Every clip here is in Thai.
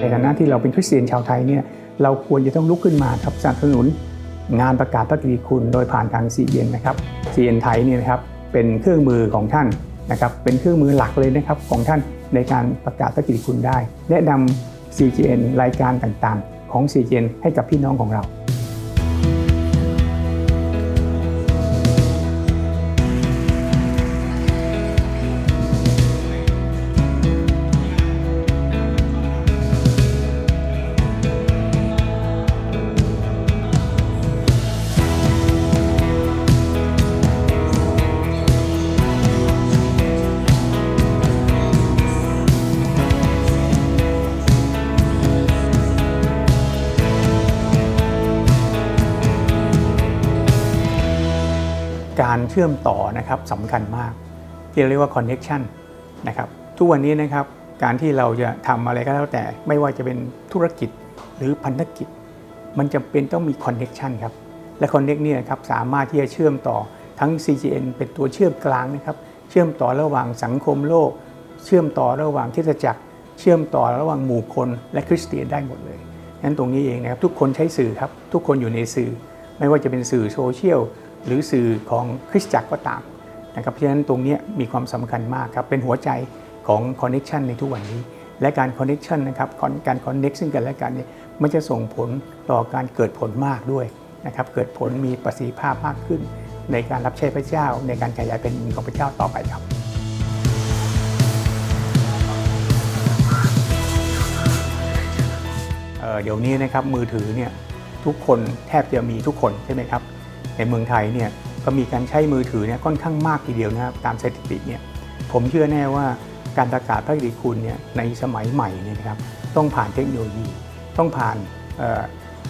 ในฐานะที่เราเป็นคริสเตียนชาวไทยเนี่ยเราควรจะต้องลุกขึ้นมาครับสนับสนุนงานประกาศพระกิติคุณโดยผ่านทางซีเอ็นนะครับซีเอ็นไทยเนี่ยนะครับเป็นเครื่องมือของท่านนะครับเป็นเครื่องมือหลักเลยนะครับของท่านในการประกาศพระกิติคุณได้ แนะนำ CGN รายการต่างๆ ของ CGN ให้กับพี่น้องของเรา การเชื่อมต่อนะครับสำคัญมาก ที่เรียกว่า connection นะครับทุกวันนี้นะครับการที่เราจะทำอะไรก็แล้วแต่ไม่ว่าจะเป็นธุรกิจหรือพันธกิจ มันจำเป็นต้องมี connection ครับและ connect เนี่ยครับสามารถที่จะเชื่อมต่อทั้ง CGN เป็นตัวเชื่อมกลางนะครับเชื่อมต่อระหว่างสังคมโลก เชื่อมต่อระหว่างคริสตจักร เชื่อมต่อระหว่างหมู่คนและคริสเตียนได้หมดเลยนั้นตรงนี้เองนะครับทุกคนใช้สื่อครับทุกคนอยู่ในสื่อ ไม่ว่าจะเป็นสื่อโซเชียล หรือสื่อของคริสตจักรก็ตามนะครับเพราะฉะนั้นตรงนี้มีความสำคัญมากครับเป็นหัวใจของคอนเน็ชันในทุกวันนี้ และการคอนเน็ชันนะครับการคอนเน็กซึ่งกันและกันเนี่ยมันจะส่งผลต่อการเกิดผลมากด้วยนะครับเกิดผลมีประสิทธิภาพมากขึ้น ในการรับใช้พระเจ้า ในการขยายเป็นของพระเจ้าต่อไปครับเเดี๋ยวนี้นะครับมือถือเนี่ยทุกคนแทบจะมีทุกคนใช่ไหมครับ ในเมืองไทยเนี่ยก็มีการใช้มือถือเนี่ยค่อนข้างมากทีเดียวนะครับตามสถิติเนี่ยผมเชื่อแน่ว่าการประกาศพระกิติคุณเนี่ยในสมัยใหม่เนี่ยนะครับต้องผ่านเทคโนโลยี ต้องผ่าน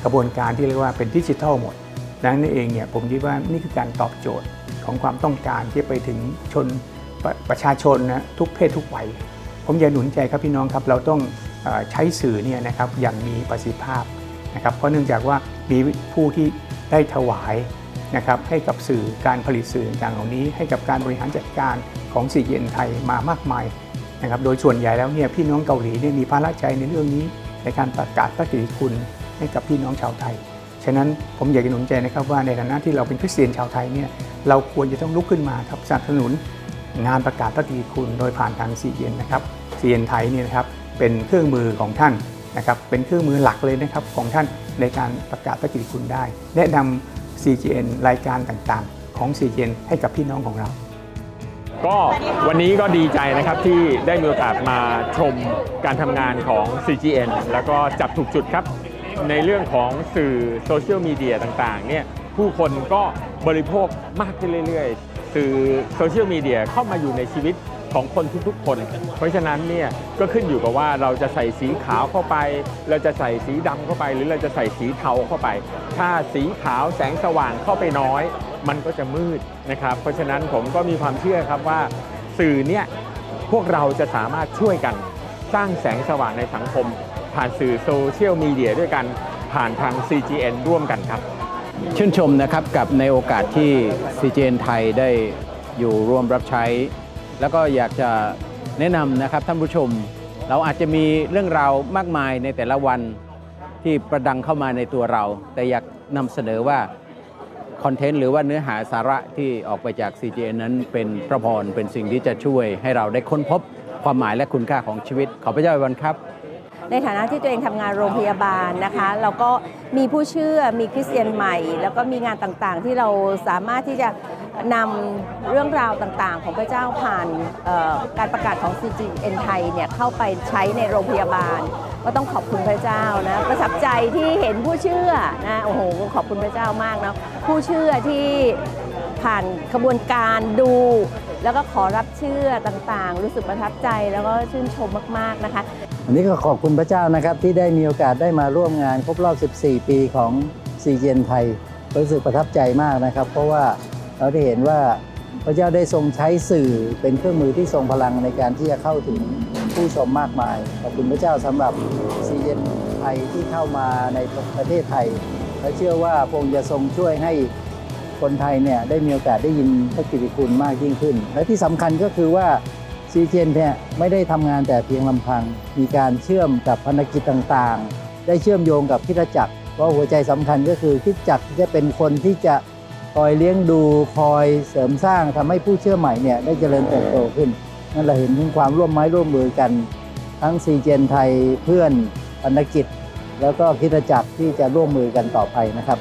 กระบวนการที่เรียกว่าเป็นดิจิทัลหมดดังนั้นเองเนี่ยผมคิดว่านี่คือการตอบโจทย์ของความต้องการที่ไปถึงชนประประชาชนนะทุกเพศทุกวัยผมอยากหนุนใจครับพี่น้องครับเราต้องอใช้สื่อเนี่ยนะครับอย่างมีประสิทธิภาพนะครับเพราะเนื่องจากว่ามีผู้ที่ได้ถวาย นะครับให้กับสื่อการผลิตสื่อต่างๆเหล่านี้ ให้กับการบริหารจัดการของสี่เย็นไทยมามากมายนะครับโดยส่วนใหญ่แล้วเนี่ยพี่น้องเกาหลีเนี่ยมีภาระใจในเรื่องนี้ ในการประกาศพระกิตติคุณให้กับพี่น้องชาวไทย ฉะนั้นผมอยากจะหนุนใจนะครับว่าในฐานะที่เราเป็นคริสเตียนชาวไทยเนี่ยเราควรจะต้องลุกขึ้นมาครับสนับสนุนงานประกาศพระกิตติคุณโดยผ่านทางซีเอ็นนะครับซีเอ็นไทยเนี่ยนะครับเป็นเครื่องมือของท่านนะครับเป็นเครื่องมือหลักเลยนะครับของท่านในการประกาศพระกิตติคุณได้ แนะนำ CGN รายการต่างๆ ของ CGN ให้กับพี่น้องของเรา ก็วันนี้ก็ดีใจนะครับที่ได้มีโอกาสมาชมการทำงานของ CGN แล้วก็จับถูกจุดครับ ในเรื่องของสื่อโซเชียลมีเดียต่างๆเนี่ยผู้คนก็บริโภคมากขึ้นเรื่อยๆ สื่อโซเชียลมีเดียเข้ามาอยู่ในชีวิต ของคนทุกๆคน เพราะฉะนั้นเนี่ยก็ขึ้นอยู่กับว่าเราจะใส่สีขาวเข้าไป เราจะใส่สีดำเข้าไป หรือเราจะใส่สีเทาเข้าไป ถ้าสีขาวแสงสว่างเข้าไปน้อย มันก็จะมืดนะครับ เพราะฉะนั้นผมก็มีความเชื่อครับว่าสื่อเนี่ยพวกเราจะสามารถช่วยกันสร้างแสงสว่างในสังคม ผ่านสื่อโซเชียลมีเดียด้วยกันผ่านทาง CGN ร่วมกันครับชื่นชมนะครับกับในโอกาสที่ CGN ไทยได้อยู่ร่วมรับใช้ แล้วก็อยากจะแนะนำนะครับท่านผู้ชม เราอาจจะมีเรื่องราวมากมายในแต่ละวันที่ประดังเข้ามาในตัวเรา แต่อยากนำเสนอว่าคอนเทนต์หรือว่าเนื้อหาสาระที่ออกไปจาก CGN นั้นเป็นพระพรเป็นสิ่งที่จะช่วยให้เราได้ค้นพบความหมายและคุณค่าของชีวิต ขอพระเจ้าอวยพรครับ ในฐานะที่ตัวเองทำงานโรงพยาบาลนะคะเราก็มีผู้เชื่อมีคริสเตียนใหม่ แล้วก็มีงานต่างๆ ที่เราสามารถที่จะ นำเรื่องราวต่างๆ ของพระเจ้าผ่านการประกาศของ CGN ไทยเนี่ยเข้าไปใช้ในโรงพยาบาล ก็ต้องขอบคุณพระเจ้านะประทับใจที่เห็นผู้เชื่อนะโอ้โหขอบคุณพระเจ้ามากนะผู้เชื่อที่ผ่านกระบวนการดู แล้วก็ขอรับเชื่อต่างๆ รู้สึกประทับใจแล้วก็ชื่นชมมากๆนะคะวันนี้ก็ขอบคุณพระเจ้านะครับที่ได้มีโอกาสได้มาร่วมงานครบรอบ 14 ปีของซีเจนไทยรู้สึกประทับใจมากนะครับ เพราะว่า เราได้เห็นว่าพระเจ้าได้ทรงใช้สื่อเป็นเครื่องมือที่ทรงพลังในการที่จะเข้าถึงผู้ชมมากมาย ขอบคุณพระเจ้าสำหรับซีเจนไทยที่เข้ามาในประเทศไทย และเชื่อว่าพระองค์จะทรงช่วยให้คนไทยเนี่ยได้มีโอกาสได้ยินพระกิติคุณมากยิ่งขึ้น และที่สำคัญก็คือว่าซีเจนเนี่ยไม่ได้ทำงานแต่เพียงลำพัง มีการเชื่อมกับพันธกิจต่างๆ ได้เชื่อมโยงกับคิดจักรเพราะหัวใจสำคัญก็คือคิดจักรจะเป็นคนที่จะ คอยเลี้ยงดูคอยเสริมสร้างทำให้ผู้เชื่อใหม่เนี่ยได้เจริญเติบโตขึ้น นั่นเราเห็นถึงความร่วมไม้ร่วมมือกัน ทั้งซีเจนไทยเพื่อนพันธกิจ แล้วก็คิดจักรที่จะร่วมมือกันต่อไปนะครับ